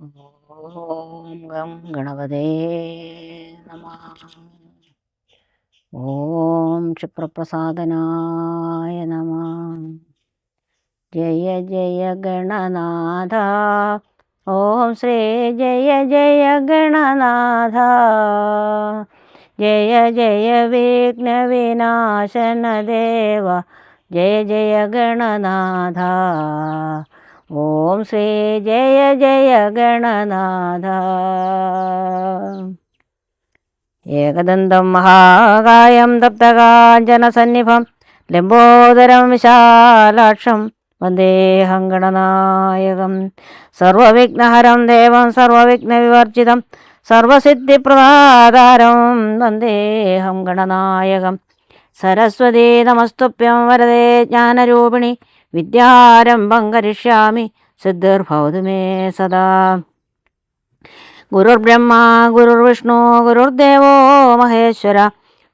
ഓം gum ഗണപതേ നമ. ഓം ക്ഷിപ്രപ്രസാദനായ നമ. ജയ ജയ ഗണനാഥ. ഓം ശ്രീ ജയ ജയ ഗണനാഥ. ജയ ജയ വിഘ്ന വിനാശന ദേവ ജയ ജയ ഗണനാഥ. ഓം ശ്രീ ജയ ജയ ഗണനാഥ. ഏകദന്തം മഹാകായം തപ്തകാഞ്ചനസന്നിഭം ലംബോദരം വിശാലാക്ഷം വന്ദേഹം ഗണനായകം സർവവിഘ്നഹരം ദേവം സർവവിഘ്നവിവർജിതം സർവസിദ്ധിപ്രദാതാരം വന്ദേഹം ഗണനായകം സരസ്വതീ നമസ്തുപ്യം വരദേ ജ്ഞാനരൂപിണി വിദ്യാരംഭം കരിഷ്യാമി സിദ്ധിർഭവതു മേ സദാ. ഗുരുർബ്രഹ്മ ഗുരുർവിഷ്ണു ഗുരുർദേവോ മഹേശ്വര.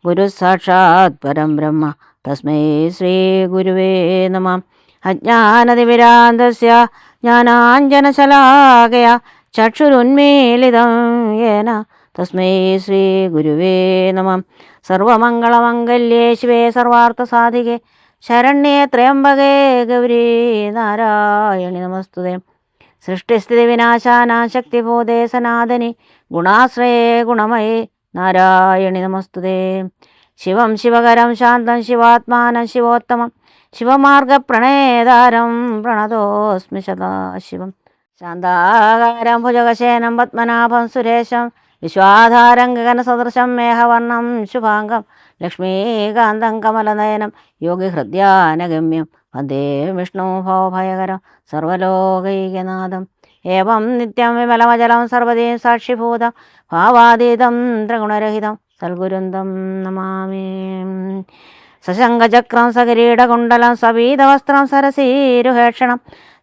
ഗുരു സാക്ഷാത് പരം ബ്രഹ്മ. തസ്മൈ ശ്രീ ഗുരുവേ നമ. അജ്ഞാനതിവിരാന്തസ്യ ജ്ഞാനാഞ്ജനശലാകയ. ചക്ഷുരുന്മീലിതം യേന. തസ്മൈ ശ്രീ ഗുരുവേ നമ. സർവമംഗളമംഗല്യേ ശിവേ സർവാർത്ഥസാധികേ. ശരണ്യേ ത്രയംബകേ ഗൗരീ നാരായണി നമസ്തുതേ. സൃഷ്ടിസ്ഥിതി വിനാശാനാശക്തിബോധേ സനാതനി ഗുണാശ്രയേ ഗുണമയേ നാരായണി നമസ്തുതേ. ശിവം ശിവകരം ശാന്തം ശിവാത്മാനം ശിവോത്തമം ശിവമാർഗപ്രണേതാരം പ്രണതോസ്മി സദാശിവം ശാന്താകാരം ഭുജകശേനം പത്മനാഭം സുരേശം വിശ്വാധാരം ഗഗനസദൃശം മേഘവർണം ശുഭാംഗം ലക്ഷ്മീകാന്തം കമലനയനം യോഗിഹൃദ്യാനഗമ്യം. വന്ദേ വിഷ്ണു ഭവഭയകരം സർവലോകൈകനാഥം. ഏവം നിത്യം വിമലമജലം സർവതീം സാക്ഷിഭൂതം ഭാവാതീതം ത്രിഗുണരഹിതം. സൽഗുരുന്തം നമാമി. സശങ്കചക്രം സകിരീടകുണ്ടലം സവീതവസ്ത്രം സരസീരുഹേക്ഷണം.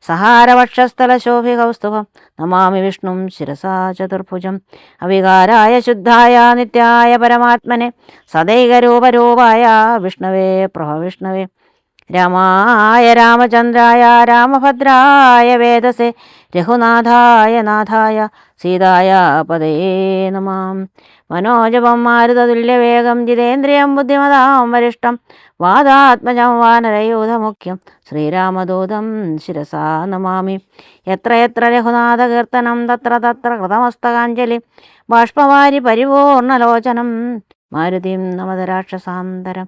സഹാരവക്ഷസ്ഥലശോഭികൗസ്തുഭം. നമാമി വിഷ്ണും ശിരസാ ചതുർഭുജം. അവികാരായ ശുദ്ധായ നിത്യായ പരമാത്മനെ സദൈകരൂപരൂപായ വിഷ്ണവേ പ്രഭവിഷ്ണവേ. രാമായ രാമചന്ദ്രായ രാമഭദ്രായ വേദസേ രഘുനാഥായ നാഥായ സീതായ പദേ നമാം. മനോജപം മാരുതതുല്യവേഗം ജിതേന്ദ്രിയം ബുദ്ധിമതാം വരിഷ്ടം വാദാത്മജം വാനരയൂഥമുഖ്യം ശ്രീരാമദൂതം ശിരസാ നമാമി. എത്ര എത്ര രഘുനാഥകീർത്തനം തത്ര തത്ര കൃതമസ്തകാഞ്ജലി ബാഷ്പവാരി പരിപൂർണലോചനം മാരുതിം നമതരാക്ഷസാന്തരം.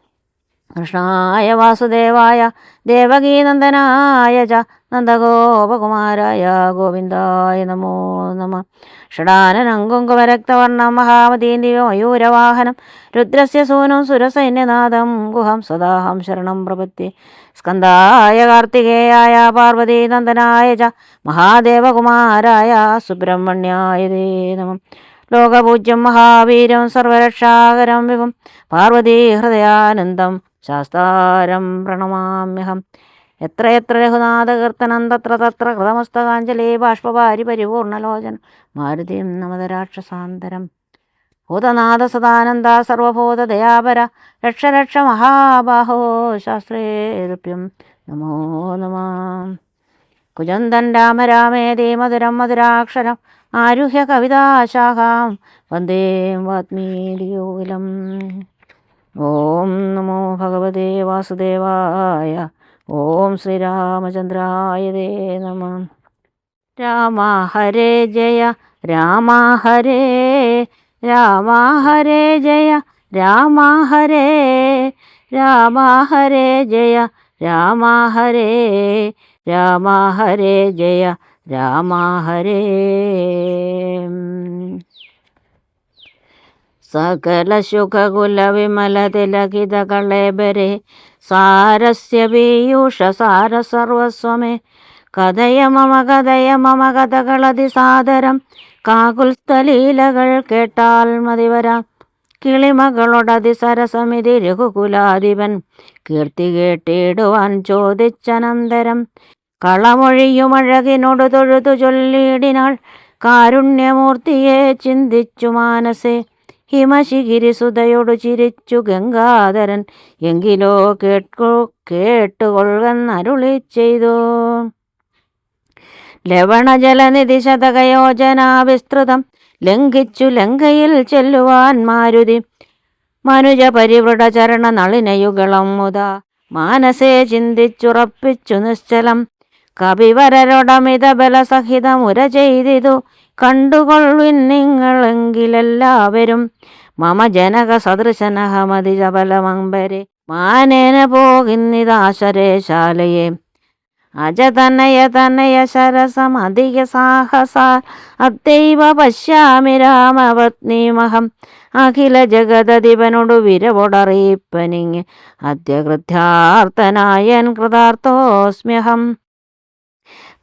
കൃഷ്ണായ വാസുദേവായ ദേവകീനന്ദനായ ച നന്ദഗോപകുമാരായ ഗോവിന്ദായ നമോ നമ. ഷടാനനം കുങ്കുമരക്തവർണം മഹാമതീന്ദിവ മയൂരവാഹനം രുദ്രസ്യ സൂനും സുരസൈന്യനാഥം ഗുഹം സദാഹം ശരണം പ്രപത്തി. സ്കന്ധായ കാർത്തികേയായ പാർവതീനന്ദനായ ച മഹാദേവകുമാരായ സുബ്രഹ്മണ്യായ ദേ നമം. ലോകപൂജ്യം മഹാവീരം സർവരക്ഷാകരം വിഭം പാർവതീ ഹൃദയാനന്ദം ശാസ്താരം പ്രണമാമ്യഹം. എത്ര എത്ര രഘുനാഥകീർത്തനം തത്ര തത്ര കൃതമസ്തകാഞ്ജലി ബാഷ്പവാരി പരിപൂർണലോചന. മാരുതിയും നമതരാക്ഷസാന്തരം ഭൂതനാഥ സദാനന്ദ സർവഭൂത ദയാപര രക്ഷ രക്ഷ മഹാബാഹോ ശാസ്ത്രേരുപ്യം നമോ നമ. കുജന്തൻ രാമ രാമേതി മധുരം മധുരാക്ഷരം ആരുഹ്യ കവിതാശാഖാം. വന്ദേ വാത്മീലിയോലം ഓം നമോ ഭഗവതേ വാസുദേവായ ഓം ശ്രീരാമചന്ദ്രായ ദേ നമ. രാമ ഹരേ ജയ രാമ ഹരേ രാമ ഹരേ ജയ രാമ ഹരേ രാമ ഹരേ ജയ രാമ ഹരേ രാമ ഹരേ ജയ രാമ ഹരേ. സകല സുഖകുല തിലകിത കളേബരെ സാരസ്യ പീയൂഷ സാര സർവസ്വമേ. കഥയ മമ കഥയ മമ കഥകളതി സാദരം. കാകുൽസ്ഥലീലകൾ കേട്ടാൽ മതിവരാം കിളിമകളോടതി സരസമിതി രഘുകുലാധിപൻ. കീർത്തി കേട്ടിടുവാൻ ചോദിച്ചനന്തരം. കളമൊഴിയുമഴകിനോട് തൊഴുതു ചൊല്ലിയിടിനാൾ കാരുണ്യമൂർത്തിയെ ചിന്തിച്ചു മാനസേ. ഹിമശിഖിരിസുതയോടു ചിരിച്ചു ഗംഗാധരൻ എങ്കിലോ കേട്ടു കേട്ടുകൊള്ളന്നരുളി ചെയ്തു ലവണജലനിധി ശതകയോജന വിസ്തൃതം ലംഘിച്ചു ലങ്കയിൽ ചെല്ലുവാൻ മാരുതി. മനുജ പരിവൃഢ ചരണ നളിനയുഗളം മുത മാനസേ ചിന്തിച്ചുറപ്പിച്ചു നിശ്ചലം. കവിവരരുടമിത ബലസഹിതമുര ചെയ്തിതു കണ്ടുകൊള്ളുവിൻ നിങ്ങളെങ്കിലെല്ലാവരും. മമ ജനക സദൃശനഹമതി ചപലമംബരെ മാനേന പോകിന്നിതാശരേശാലയെ അജതനയ തനയ ശരസമധിക സാഹസ. അദ്ദൈവ പശ്യാമി രാമപത്നീമഹം അഖില ജഗതധിപനോടു വിരവോടറിയിപ്പനിങ് അദ്യകൃത്യാർത്ഥനായൻ കൃതാർത്ഥോസ്മ്യഹം.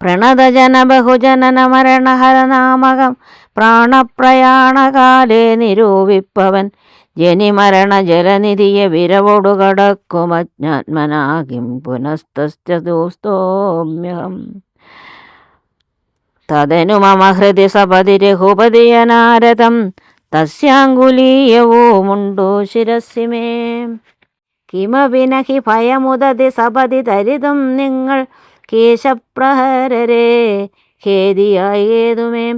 പ്രണതജന ബഹുജനന മരണഹരനാമകം പ്രാണപ്രയാണകാലേ നിരൂപിപ്പവൻ. ജനിമരണ ജലനിധിയെ വിരവോടു കടക്കുമജ്ഞാത്മനാകിം പുനസ്തസ്തോസ്തോമ്യഹം തതനു മമ ഹൃദി സപതി രഘുപതിയനാരദം തസ്യാങ്കുലീയവുമുണ്ടു ശിരസി മേ. കിമപി നഹി ഭയമുദതി സപതി തരിതും നിങ്ങൾ കേശപ്രഹരരെ ഖേദിയായേതുമേ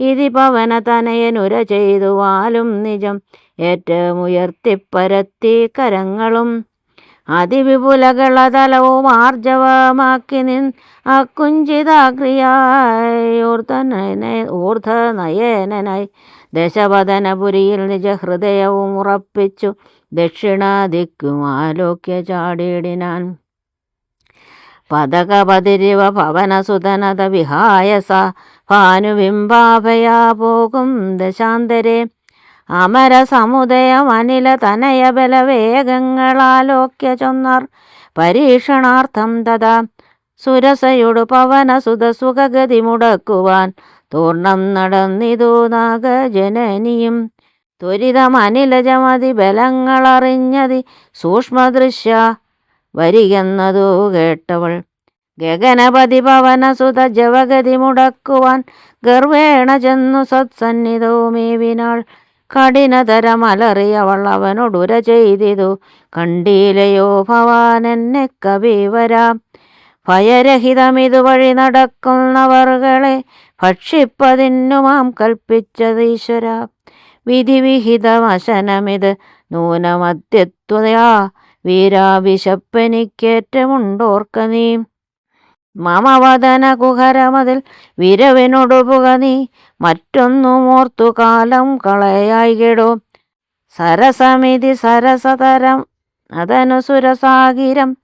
ഇതി പവന തനയനുര ചെയ്തു വാലും നിജം ഏറ്റമുയർത്തിപ്പരത്തി കരങ്ങളും. അതിവിപുലകളതലവും ആർജവമാക്കി നിൻ അക്കുഞ്ചിതാഗ്രിയായൂർധന ഊർധനയനായി ദശവദനപുരിയിൽ നിജ ഹൃദയവും ഉറപ്പിച്ചു ദക്ഷിണാദിക്കും ആലോക്യ ചാടിയിടിനാൻ പതകപതിരിവ പവനസുതനത വിഹായസ ഭാനുബിംബാഭയാ പോകും ദശാന്തരെ. അമര സമുദയം അനില തനയ ബലവേഗങ്ങളാലോക്യ ചൊന്നർ പരീക്ഷണാർത്ഥം തഥാ. സുരസയൊടു പവനസുത സുഖഗതി മുടക്കുവാൻ തൂർണം നടന്നിതു നാഗജനനിയും ത്വരിതമനിലജമതി ബലങ്ങളറിഞ്ഞതി സൂക്ഷ്മദൃശ്യ വരികെന്നതു കേട്ടവൾ ഗഗനപതി പവനസുത ജവഗതി മുടക്കുവാൻ ഗർവേണ ചെന്നു സത്സന്നിധവുമേവിനാൾ കഠിനതരമലറിയവൾ അവനോടുര ചെയ്തിതു. കണ്ടീലയോ ഭവാൻ എന്നെ കവിവരാം ഭയരഹിതമിതുവഴി നടക്കുന്നവർകളെ ഭക്ഷിപ്പതിന്നുമാം കൽപ്പിച്ചത് ഈശ്വര. വിധിവിഹിതമശനമിത് നൂനമദ്യത്വയാ വീരാവിശപ്പനിക്കേറ്റമുണ്ടോർക്ക നീ? മമവദന കുഹരമതിൽ വിരവിനൊടുപുക നീ. മറ്റൊന്നും ഓർത്തു കാലം കളയായികെടോ. സരസമിതി സരസതരം അതനുസുരസാഗിരം.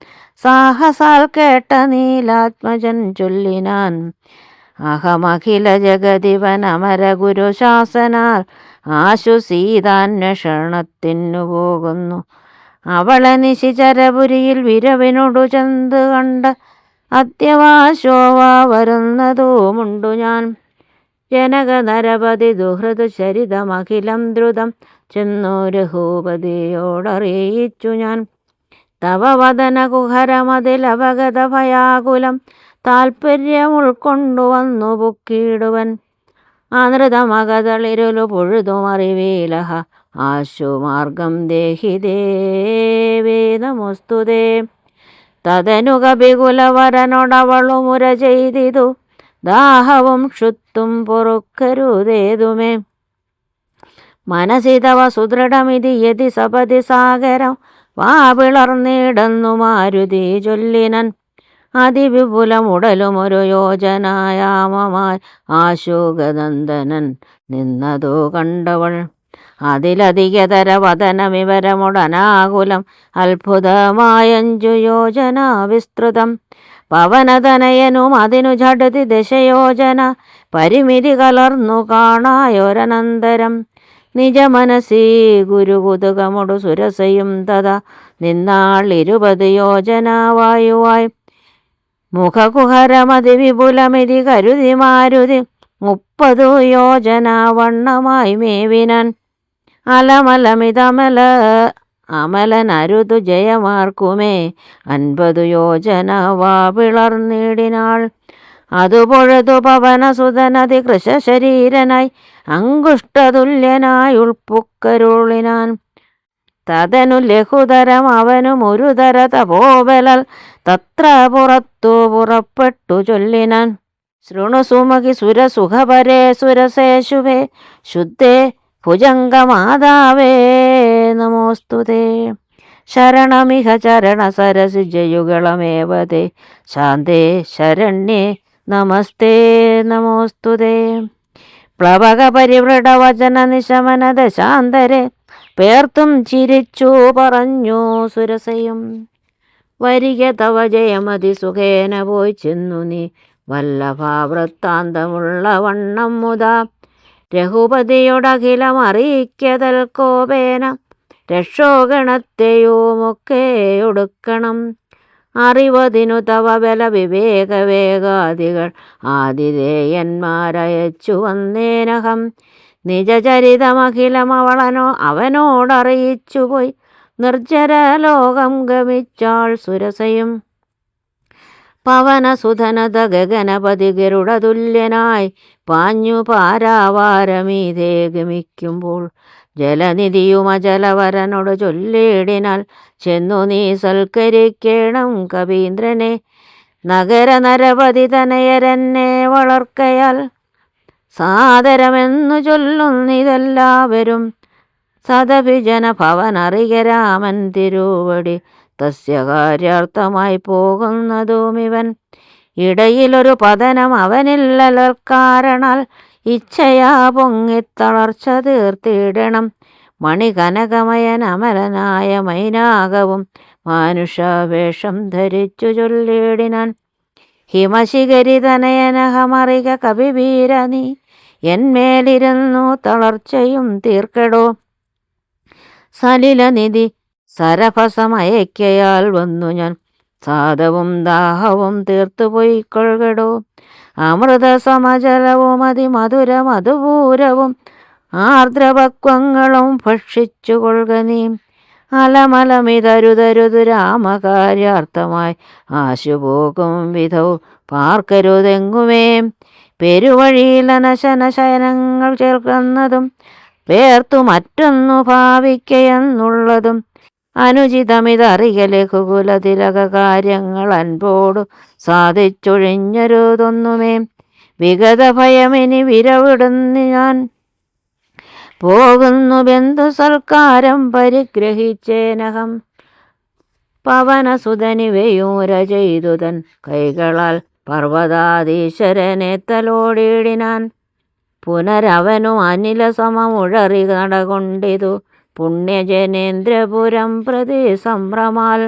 സാഹസാൽ കേട്ട നീലാത്മജൻ ചൊല്ലിനാൻ. അഹമഖില ജഗതിവൻ ഗുരുശാസനാൽ ആശു സീതാന്വേഷണത്തിനു പോകുന്നു. അവളെ നിശിചരപുരിയിൽ വിരവിനോടു ചെന്ത് കണ്ട് അത്യവാശോവ വരുന്നതുമുണ്ടു ഞാൻ. ജനക നരപതി ദുഹൃത് ചരിതമഖിലം ദ്രുതം ചെന്നു രഘൂപതിയോടറിയിച്ചു ഞാൻ. തവ വദന കുഹരമതിൽ അപഗത ഭയാകുലം താൽപ്പര്യം ഉൾക്കൊണ്ടുവന്നു പൊക്കിയിടുവൻ അനൃതമകതളിരുലു പൊഴുതുമറിവീലഹ ആശുമാർഗം ദേഹി ദേവേ തതനു കപികുലവരനോടവളുമുര ചെയ്തിതു ദാഹവും ക്ഷുത്തും പൊറുക്കരുതേതുമേ. മനസിതവ സുദൃഢമിതി യതി സപതി സാഗരം വാ പിളർന്നിടന്നു മാരുതി ചൊല്ലിനൻ. അതിവിപുലമുടലുമൊരു യോജനായാമമായി ആശോകനന്ദനൻ നിന്നതോ കണ്ടവൾ. അതിലധികതര വദനവിവരമുടനാകുലം അത്ഭുതമായഞ്ചു യോജന വിസ്തൃതം. പവനതനയനും അതിനു ഝടതി ദശയോജന പരിമിതി കലർന്നു കാണായൊരനന്തരം. നിജമനസീ ഗുരുകുതുകമൊടു സുരസയും തഥ നിന്നാൾ ഇരുപത് യോജന വായുവായി. മുഖകുഹരമതി വിപുലമിതി കരുതി മാരുതി മുപ്പതു യോജന വണ്ണമായി മേവിനൻ അലമലമിതമല അമലനരുതു ജയമാർക്കുമേ. അൻപതു യോജന വാ പിളർന്നിടിനാൾ അതുപൊഴുതു പവനസുതനതി കൃശശരീരനായി അങ്കുഷ്ടതുല്യനായി ഉൾപ്പുക്കരുളിനാൻ തതനു ലഘുതരം അവനും ഒരു തര തപോബലൽ തത്ര പുറത്തു പുറപ്പെട്ടു ചൊല്ലിനാൻ. ശൃണുസുമകി സുരസുഖപരേ സുരസേശുവേ ശുദ്ധേ ഭുജംഗമാതാവേ നമോസ്തുതേ ശരണമിഹ ചരണ സരസിജയുഗളമേവതേ ശാന്തേ ശരണ്യേ നമസ്തേ നമോസ്തുതേ പ്ലവക പരിവൃടവചന നിശമന ദശാന്തരെ പേർത്തും ചിരിച്ചു പറഞ്ഞു സുരസയും. വരിക തവ ജയമതി സുഖേന പോയി ചെന്നു നീ. വല്ലഭാവൃത്താന്തമുള്ള വണ്ണം മുതാ. രഘുപതിയോടഖിലം അറിയിക്കതൽ കോപേന. രക്ഷോഗണത്തെയുമൊക്കെ ഒടുക്കണം അറിവതിനു തവ ബല വിവേകവേഗാദികൾ ആതിഥേയന്മാരയച്ചു വന്നേനഹം നിജചരിതമഖിലം അവളനോ അവനോടറിയിച്ചുപോയി. നിർജര ലോകം ഗമിച്ചാൾ സുരസയും. പവനസുധനത ഗഗനപതി പാഞ്ഞു പാരാവാരമീതേ ഗമിക്കുമ്പോൾ ജലനിധിയുമജലവരനോട് ചൊല്ലിയിടിനാൽ ചെന്നു നീ സൽക്കരിക്കേണം കവീന്ദ്രനെ. നഗര നരപതി തനയരനെ വളർക്കയാൽ സാദരമെന്നു ചൊല്ലുന്നിതെല്ലാവരും സദഭിജന ഭവനറികരാമൻ തിരുവടി തസ്യ കാര്യാർത്ഥമായി പോകുന്നതുമിവൻ ഇടയിലൊരു പതനം കാരണാൽ ഇച്ഛയാ പൊങ്ങിത്തളർച്ച തീർത്തിടണം. മണികനകമയൻ അമരനായ മൈനാകവും മാനുഷാവേഷം ധരിച്ചു ചൊല്ലിടിനാൻ. ഹിമശിഖരി തനയനഹമറിക കവിവീര നീ എന്മേലിരുന്നു തളർച്ചയും തീർക്കടോ. സലിലനിധി സരഭസമയക്കയാൽ വന്നു ഞാൻ. സാധവും ദാഹവും തീർത്തു പൊയ്ക്കൊള്ളുകടോ അമൃത സമജലവും അതിമധുര മധുപൂരവും ആർദ്രപക്വങ്ങളും ഭക്ഷിച്ചു കൊള്ളുക നീ. അലമലമിതരുതരുതു രാമകാര്യാർത്ഥമായി ആശുപോകും വിധവും പാർക്കരുതെങ്ങുമേ. പെരുവഴിയിൽ അനശന ശയനങ്ങൾ ചേർക്കുന്നതും പേർത്തു മറ്റൊന്നു ഭാവിക്കയെന്നുള്ളതും അനുചിതമിതറിയ ലഘുകുല തിലക കാര്യങ്ങൾ അൻപോടു സാധിച്ചൊഴിഞ്ഞരുതൊന്നുമേ. വിഗത ഭയമിനി വിരവിടുന്നു ഞാൻ. പോകുന്നു ബന്ധു സൽക്കാരം പരിഗ്രഹിച്ചേനഹം. പവനസുതനിവയൂര ചെയ്തുതൻ കൈകളാൽ പർവതാധീശ്വരനെ തലോടിയിടിനാൻ പുനരവനു അനില സമമുഴറി നടകൊണ്ടിതു. പുണ്യജനേന്ദ്രപുരം പ്രതി സംഭ്രമാൽ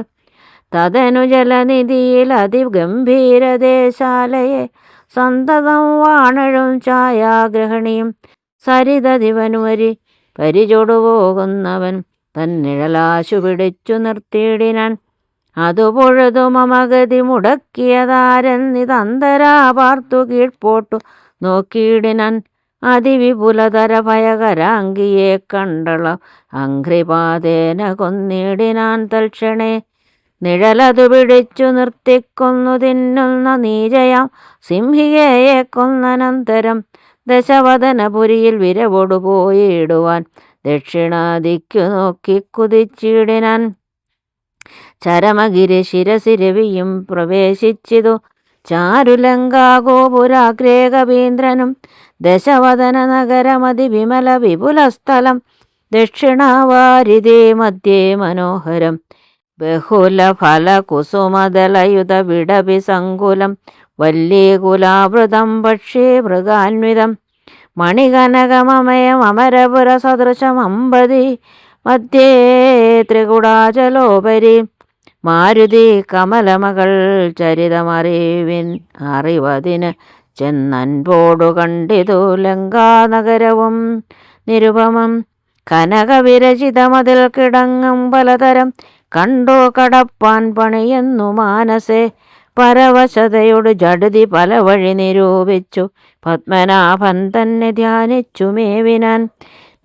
തതനു ജലനിധിയിൽ അതിഗംഭീരദേശാലയെ സന്തതം വാണഴും ഛായാഗ്രഹണിയും സരിതദിവനുവരി പരിചൊടുപോകുന്നവൻ തന്നിഴലാശു പിടിച്ചു നിർത്തിയിടിനാൻ. അതുപൊഴുതു മമഗതി മമഗതി മുടക്കിയതാരെന്നിതന്തരാ പാർത്തു കീഴ്പോട്ടു നോക്കിയിടിനാൻ. അതിവിപുലതര ഭയകരാങ്കിയെ കണ്ടള അങ്ക്രിപാതേന കൊന്നിടിനാൻ തൽക്ഷണേ. നിഴലതു പിടിച്ചു നിർത്തിക്കൊന്നു തിന്നുന്ന നീചയാം സിംഹികയെ കൊന്നനന്തരം ദശവദനപുരിയിൽ വിരവൊടു പോയിടുവാൻ ദക്ഷിണാദിക്കു നോക്കി കുതിച്ചിടിനാൻ. ചരമഗിരി ശിരസിരവിയും പ്രവേശിച്ചിതു ചാരുലങ്കാഗോപുരാഗ്രേ കവീന്ദ്രനും ദശവദന നഗരമതി വിമല വിപുലസ്ഥലം ദക്ഷിണാവാരിതേ മധ്യേ മനോഹരം. ബഹുല ഫല കുസുമദലയുധ വിടപി സങ്കുലം വല്യകുലാവൃതം പക്ഷേ മൃഗാന്വിതം മണികനകമമയം അമരപുര സദൃശം അമ്പതി മധ്യേ ത്രികുടാചലോപരി മാരുതി കമലമകൾ ചരിതമറിവിൻ അറിവതിന് ചെന്നൻപോടു കണ്ടിതു ലങ്കാനഗരവും നിരുപമം. കനകവിരചിതമതിൽ കിടങ്ങും പലതരം കണ്ടു കടപ്പാൻ പണിയെന്നു മാനസേ. പരവശതയോട് ജടുതി പല വഴി നിരൂപിച്ചു. പത്മനാഭൻ തന്നെ ധ്യാനിച്ചു മേവിനാൻ.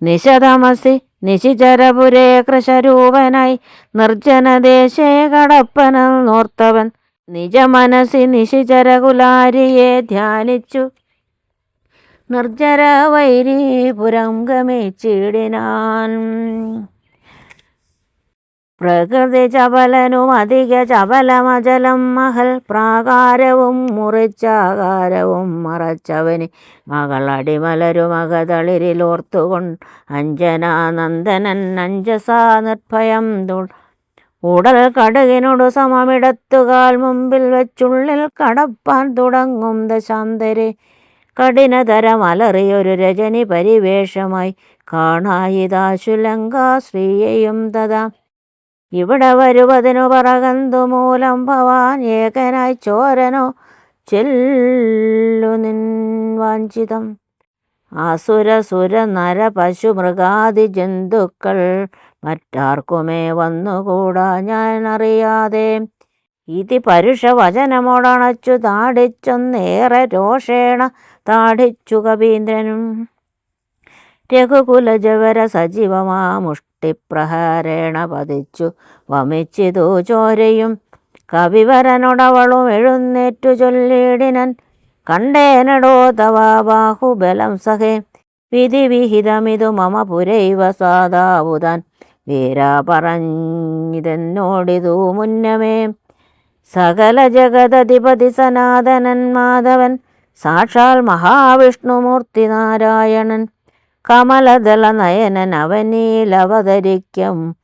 നിശതമസി നിശിചരപുരേ കൃശരൂപനായി നിർജനദേശേ കടപ്പനൽ നോർത്തവൻ. നിജമനസി നിശിചരകുലാരിയെ ധ്യാനിച്ചു. നിർജര വൈരീപുരം ഗമിച്ചിടിനാൻ പ്രകൃതി ചപലനും അധിക ചപലമജലം മഹൽ പ്രാകാരവും മുറിച്ചാകാരവും മറച്ചവന് മകളടിമലരു മകതളിരിലോർത്തുകൊണ്ട് അഞ്ജനാനന്ദനൻ അഞ്ജസാ നിർഭയം തുൾ ഉടൽ കടുകിനോട് സമമിടത്തുകാൽ മുമ്പിൽ വെച്ചുള്ളിൽ കടപ്പാൻ തുടങ്ങും ദശാന്തരെ. കഠിനതരമലറിയൊരു രജനി പരിവേഷമായി. കാണായിതാശുലങ്കാ ശ്രീയെയും തഥാ ഇവിടെ വരുവതിനു പറകന്തു മൂലം ഭവാൻ ഏകനായി ചോരനോ ചെല്ലു നിൻ വാഞ്ചിതം. അസുര സുര നര പശു മൃഗാദി ജന്തുക്കൾ മറ്റാർക്കുമേ വന്നുകൂടാ ഞാൻ അറിയാതെ ഇതി പരുഷവചനമോടണച്ചു താടിച്ചൊന്നേറെ രോഷേണ താടിച്ചു കവീന്ദ്രനും രഘുകുലജവര സജീവമാ മുഷ്ടിപ്രഹാരേണ പതിച്ചു വമിച്ചിതു ചോരയും. കവിവരനുടവളും എഴുന്നേറ്റു ചൊല്ലിടിനൻ. കണ്ടേനടോ തവ ബാഹുബലം സഹേ. വിധിവിഹിതമിതു മമ പുരൈവ സാധാവുതാൻ വീരാ പറഞ്ഞിതെന്നോടിതു മുന്നമേ. സകല ജഗതധിപതി സനാതനൻ മാധവൻ. സാക്ഷാൽ മഹാവിഷ്ണുമൂർത്തി നാരായണൻ. കമലദള നയനൻ അവനീലവതരിക്കും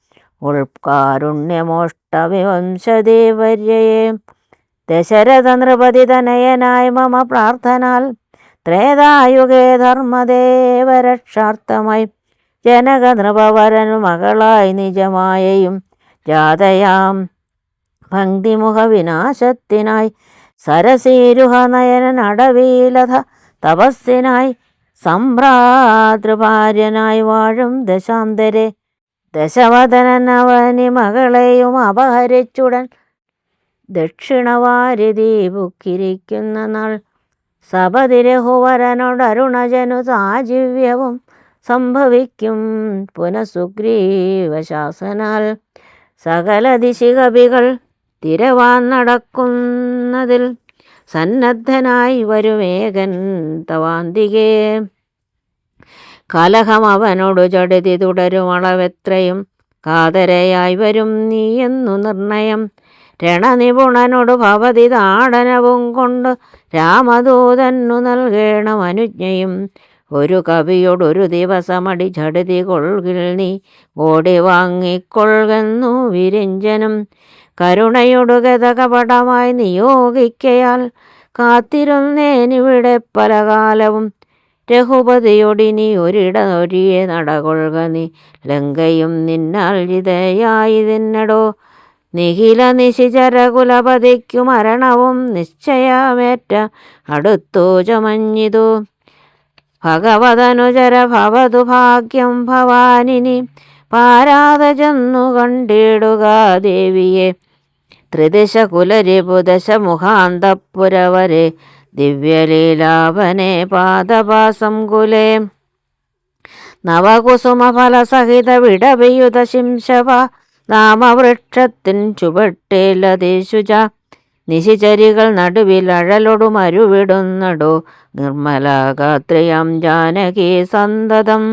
ദശരഥ നൃപതി തനയനായി മമ പ്രാർത്ഥനാൽ. ത്രേതായുഗേ ധർമ്മദേവരക്ഷാർത്ഥമായി ജനക നൃപവരനു മകളായി നിജമായയും ജാതയാം ഭക്തിമുഖ വിനാശത്തിനായി സരസീരുഹ നയനൻ തപസ്സിനായി സംഭ്രാതൃഭാര്യനായി വാഴും ദശാന്തരെ. ദശവദനൻ അവനി മകളെയും അപഹരിച്ചുടൻ ദക്ഷിണവാരി ദീപുക്കിരിക്കുന്ന നാൾ സപതിരഹുവരനോടരുണജനു സാജീവ്യവും സംഭവിക്കും പുനഃസുഗ്രീവശാസനാൽ. സകല ദിശികവികൾ തിരവാൻ നടക്കുന്നതിൽ സന്നദ്ധനായി വരുമേകൻ തവാന്തികേ. കലഹം അവനോട് ചടുതി തുടരുമളവെത്രയും കാതരയായി വരും നീയെന്നു നിർണയം. രണനിപുണനോട് ഭവതി താടനവും കൊണ്ട് രാമദൂതന്നു നൽകേണം അനുജ്ഞയും. ഒരു കവിയോടൊരു ദിവസമടി ചടുതി കൊൾകിൽ നീ ഓടി വാങ്ങിക്കൊള്ളുന്നു വിരിഞ്ചനും കരുണയൊടു ഗതകപടമായി നിയോഗിക്കയാൽ കാത്തിരുന്നേനിവിടെ പല കാലവും രഘുപതിയൊടിനി ഒരിയെ നടകൊള്ളുക നീ. ലങ്കയും നിന്നാൽ ജിതയായി തിന്നടോ നിഖില നിശിചരകുലപതിക്കു മരണവും നിശ്ചയമേറ്റ അടുത്തു ചമഞ്ഞിതു. ഭഗവതനുചര ഭവതു ഭാഗ്യം ഭവാനിനി. പാരാത ചെന്നു കണ്ടിടുക ദേവിയെ. ത്രിദിശ കുലരിപുദശ മുഖാന്തപുരവരെ ദിവ്യലീലാവനെ പാദപാസം കുലേ. നവകുസുമഫലസഹിത വിടവിയുത ശിംശവ നാമവൃക്ഷത്തിൻ ചുവട്ടേലതേശുച നിശിചരികൾ നടുവിൽ അഴലൊടു മരുവിടുന്നടോ നിർമ്മലഗാത്രിയം ജാനകി സന്തതം.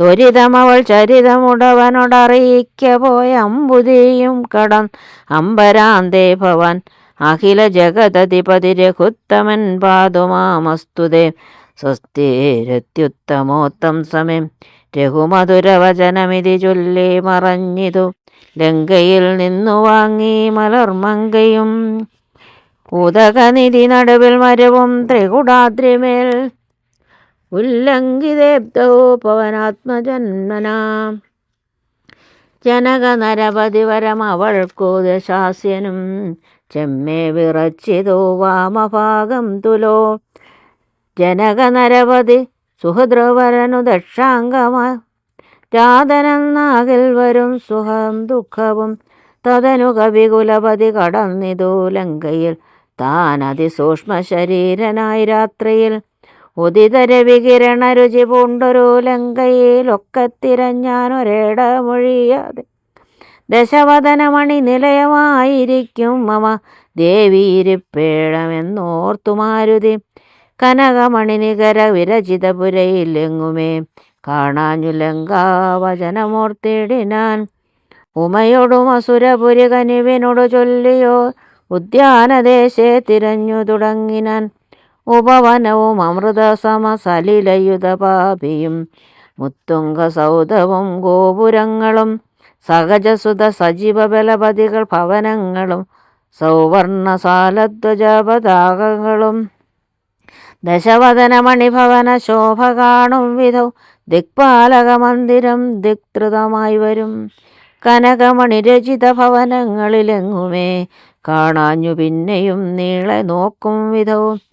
ത്വരിതമവൾ ചരിതമുടവനോടറിയിക്ക പോയ അമ്പുതിയും കടം അമ്പരാന്തേ ഭവൻ. അഖില ജഗതധിപതി രഘുത്തമൻ പാതുമാമസ്തുതേ. സ്വസ്തിരത്യുത്തമോത്തം സമയം. രഘുമധുരവചനമിതി ചൊല്ലി മറഞ്ഞിതു. ലങ്കയിൽ നിന്നു വാങ്ങി മലർമങ്കയും. ഉദകനിധി നടുവിൽ മരവും ത്രികുടാദ്രിമേൽ. ഉല്ലംഘിതേബ്ദോ പവനാത്മജന്മനാ ജനക നരപതി വരം അവൾക്കു ദശാസ്യനും ചെമ്മേ വിറച്ചിതോ വാമഭാഗം തുലോ. ജനക നരപതി സുഹൃദ്രവരനു ദക്ഷാംഗമ ജാതനെന്നാകിൽ വരും സുഖം ദുഃഖവും തതനു കവികുലപതി കടന്നിതു ലങ്കയിൽ. താൻ അതിസൂക്ഷ്മ ശരീരനായി രാത്രിയിൽ ഉദിതര വികിരണ രുചി പൂണ്ടൊരു ലങ്കയിലൊക്കെ തിരഞ്ഞാനൊരേട മൊഴിയാതെ ദശവദനമണി നിലയമായിരിക്കും മമ ദേവീരിപ്പേഴമെന്നോർത്തു മാരുതി കനകമണി നികര വിരചിതപുരയിലെങ്ങുമേ കാണാഞ്ഞു ലങ്കാവചനമോർത്തിടിനാൻ ഉമയോടും അസുരപുരി കനിവിനോട് ചൊല്ലിയോ ഉദ്യാനദേശേ തിരഞ്ഞു തുടങ്ങിനാൻ. ഉപവനവും അമൃതസമസലിലയുധപാപിയും മുത്തുങ്ക സൗധവും ഗോപുരങ്ങളും സഹജസുത സജീവ ബലപതികൾ ഭവനങ്ങളും സൗവർണസാലധ്വജ പതാകങ്ങളും ദശവദനമണിഭവന ശോഭ കാണും വിധൗ ദിക്പാലക മന്ദിരം ദിക്തൃതമായി വരും. കനകമണി രചിത ഭവനങ്ങളിലെങ്ങുമേ കാണാഞ്ഞു പിന്നെയും നീളെ നോക്കും വിധവും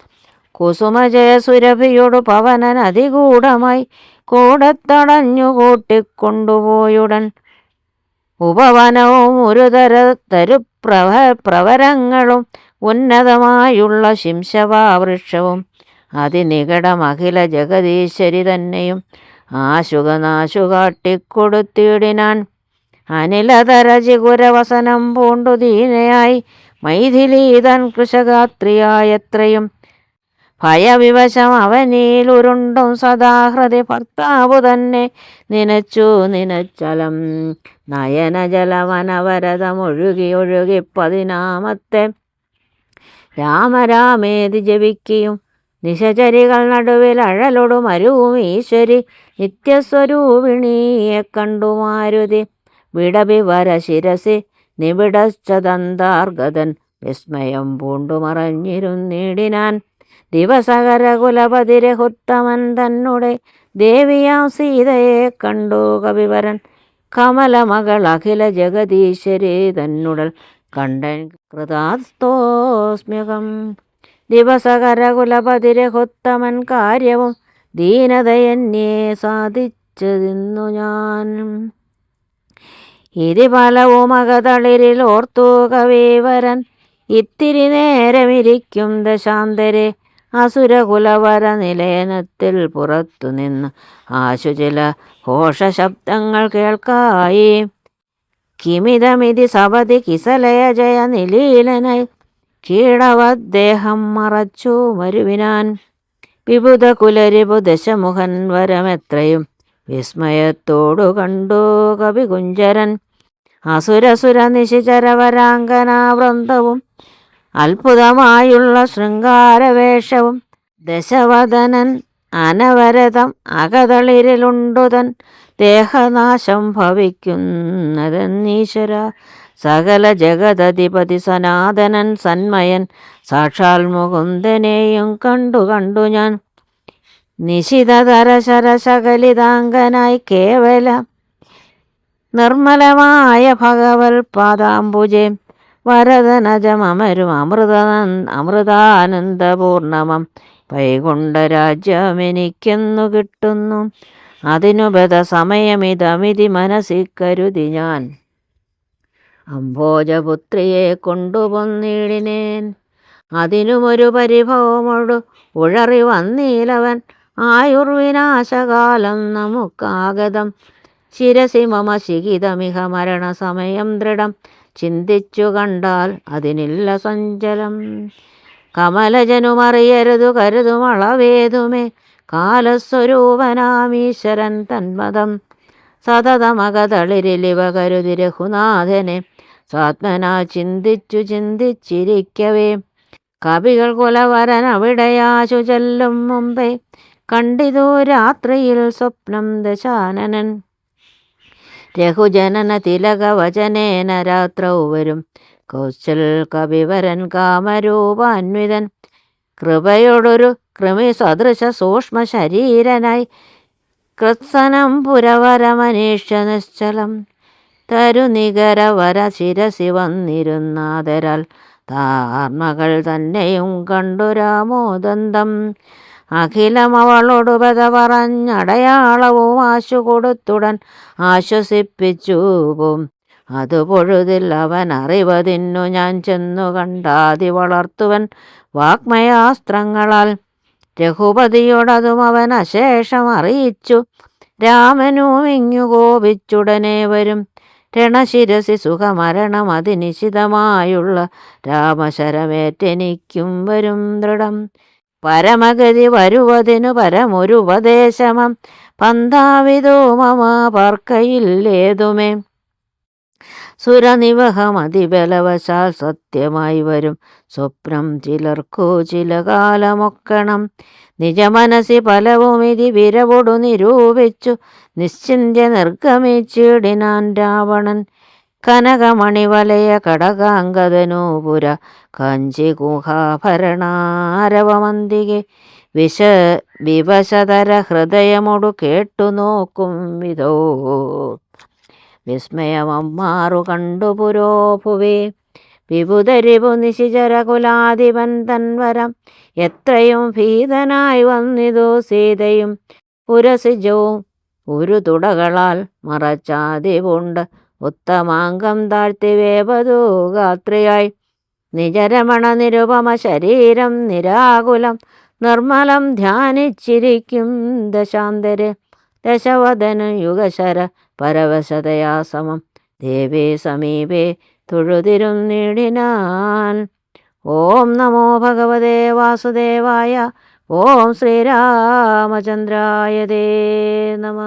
കുസുമജയ സുരഭിയോട് പവനൻ അതികൂടമായി കൂടത്തടഞ്ഞു കൂട്ടിക്കൊണ്ടുപോയുടൻ ഉപവനവും ഒരു തര തരുപ്രഭ പ്രവരങ്ങളും ഉന്നതമായുള്ള ശിംശവാവൃക്ഷവും അതിനികടം അഖില ജഗദീശ്വരി തന്നെയും ആശുകനാശുകാട്ടിക്കൊടുത്തിടിനാൻ കാട്ടിക്കൊടുത്തിടിനാൻ അനിലതര ചികുരവസനം പൂണ്ടു ദീനയായി മൈഥിലീതൻ കൃഷഗാത്രിയായത്രയും ഭയവിവശം സദാ സദാഹൃതി ഭർത്താവു തന്നെ നിനച്ചു നിനച്ചലം. നയനജലവനവരതമൊഴുകി ഒഴുകി പതിനാമത്തെ രാമരാമേതി ജപിക്കുകയും നിശചരികൾ നടുവിൽ അഴലൊടും അരുവും ഈശ്വരി നിത്യസ്വരൂപിണിയെ കണ്ടു മാരുതി വിടവിവര ശിരസി നിബിടച്ചതന്താർഗതൻ വിസ്മയം പൂണ്ടു മറഞ്ഞിരുന്നിടിനാൻ ദിവസകര കുലപതിരഹുത്തമൻ തന്നെ ദേവിയാം സീതയെ കണ്ടു കവിവരൻ. കമലമകൾ അഖില ജഗദീശ്വരി തന്നുടൽ കണ്ടൻ കൃതാസ്തോസ്മ്യകം. കുലപതിരഹുത്തമൻ കാര്യവും ദീനതയന്യേ സാധിച്ചതിന്നു ഞാൻ. ഇതി ഫലവും അകതളിരിൽ ഓർത്തു കവീവരൻ. ഇത്തിരി നേരമിരിക്കും ദശാന്തരെ. അസുരകുലവര നിലയനത്തിൽ പുറത്തുനിന്ന് ആശു ചില ഘോഷശബ്ദങ്ങൾ കേൾക്കായി. കിമിതമിതി സപതി കിസലയ ജയ നിലീലനായി. കീടവദ്ദേഹം മറച്ചു മരുവിനാൻ വിബുധ കുലരിപു ദശമുഖൻ വരമെത്രയും വിസ്മയത്തോടു കണ്ടു കവികുഞ്ചരൻ. അസുരസുര നിശിചരവരാങ്കനാവൃന്ദവും അത്ഭുതമായുള്ള ശൃംഗാരവേഷവും ദശവദനൻ അനവരതം അകതളിരിലുണ്ടുതൻ ദേഹനാശം ഭവിക്കുന്നതെന്നീശ്വര. സകല ജഗതധിപതി സനാതനൻ സന്മയൻ സാക്ഷാൽ മുകുന്ദനെയും കണ്ടു കണ്ടു ഞാൻ. നിശിതതരശരശകലിതാംഗനായി കേവല നിർമ്മലമായ ഭഗവൽ പാദാംബുജെ വരദനജമരും അമൃത അമൃതാനന്ദപൂർണമം. എനിക്കെന്നു കിട്ടുന്നു. അതിനുപത സമയമിതമിതി മനസ്സിൽ കരുതി ഞാൻ. അംഭോജപുത്രിയെ കൊണ്ടുപൊന്നിടിനേൻ അതിനുമൊരു പരിഭവമൊടു ഉഴറി വന്നീലവൻ ആയുർവിനാശകാലം നമുക്കാഗതം. ശിരസി മമ ശിഖിതമിഹ മരണസമയം ദൃഢം. ചിന്തിച്ചു കണ്ടാൽ അതിനില്ല സഞ്ചലം. കമലജനുമറിയരുതു കരുതുമളവേതുമേ കാലസ്വരൂപനാമീശ്വരൻ തന്മതം. സതതമകതളിരിലിവ കരുതി രഘുനാഥനെ. സ്വാത്മനാ ചിന്തിച്ചു ചിന്തിച്ചിരിക്കവേ. കവികൾ കുലവരൻ അവിടെയാശു ചെല്ലും മുമ്പേ. കണ്ടിതു രാത്രിയിൽ സ്വപ്നം ദശാനനൻ. രഘുജനന തിലകവചനേന രാത്രൗ വരും. കൗശൽ കവിവരൻ കാമരൂപാന്വിതൻ കൃപയോടൊരു കൃമി സദൃശ സൂക്ഷ്മ ശരീരനായി കൃത്സനം പുരവരമനീഷ്യ നിശ്ചലം. തരുനികരവര ശിരസി വന്നിരുന്നാതരാൽ താർമകൾ തന്നെയും കണ്ടു രാമോദന്തം. അഖിലം അവളോട് പത പറഞ്ഞടയാളവും ആശു കൊടുത്തുടൻ ആശ്വസിപ്പിച്ചു പോം അത് പൊഴുതിൽ അവൻ അറിവതിന്നു ഞാൻ ചെന്നു കണ്ടാതി വളർത്തുവൻ വാഗ്മയാസ്ത്രങ്ങളാൽ. രഘുപതിയോടതും അവൻ അശേഷം അറിയിച്ചു. രാമനും ഇങ്ങു കോപിച്ചുടനെ വരും. രണശിരസി സുഖമരണം അതിനിശിതമായുള്ള രാമശരമേറ്റെനിക്കും വരും ദൃഢം. പരമഗതി വരുവതിനു പരമൊരുപദേശമം പന്താവിതോ മമ പാർക്കയില്ലേതുമേ സുരനിവഹമതിബലവശാൽ സത്യമായി വരും. സ്വപ്നം ചിലർക്കോ ചില കാലമൊക്കണം. നിജമനസി പലവുമിതി വിരവൊടു നിരൂപിച്ചു. നിശ്ചിന്യ നിർഗമിച്ചിടിനാൻ രാവണൻ കനകമണിവലയ കടകാംഗതനൂപുര കഞ്ചി ഗുഹാഭരണാരവമന്തികെ വിശ വിവശതര ഹൃദയമൊടു കേട്ടു നോക്കും വിധോ. വിസ്മയമമ്മാറു കണ്ടു പുരോഭുവേ വിഭുതരിപു നിശിചരകുലാധിപൻ തൻവരം എത്രയും ഭീതനായി വന്നിതു സീതയും പുരസിജവും. ഒരു തുടകളാൽ മറച്ചാതിപുണ്ട് ഉത്തമാംഗം താഴ്ത്തി വേപതു ഗാത്രിയായി. നിജരമണ നിരുപമ ശരീരം നിരാകുലം നിർമ്മലം ധ്യാനിച്ചിരിക്കും ദശാന്തര്. ദശവദന യുഗശര പരവശതയാ സമം ദേവേ സമീപേ തൊഴുതിരും നീടിനാൻ ഓം നമോ ഭഗവതേ വാസുദേവായ ഓം ശ്രീരാമചന്ദ്രായ ദേ നമ.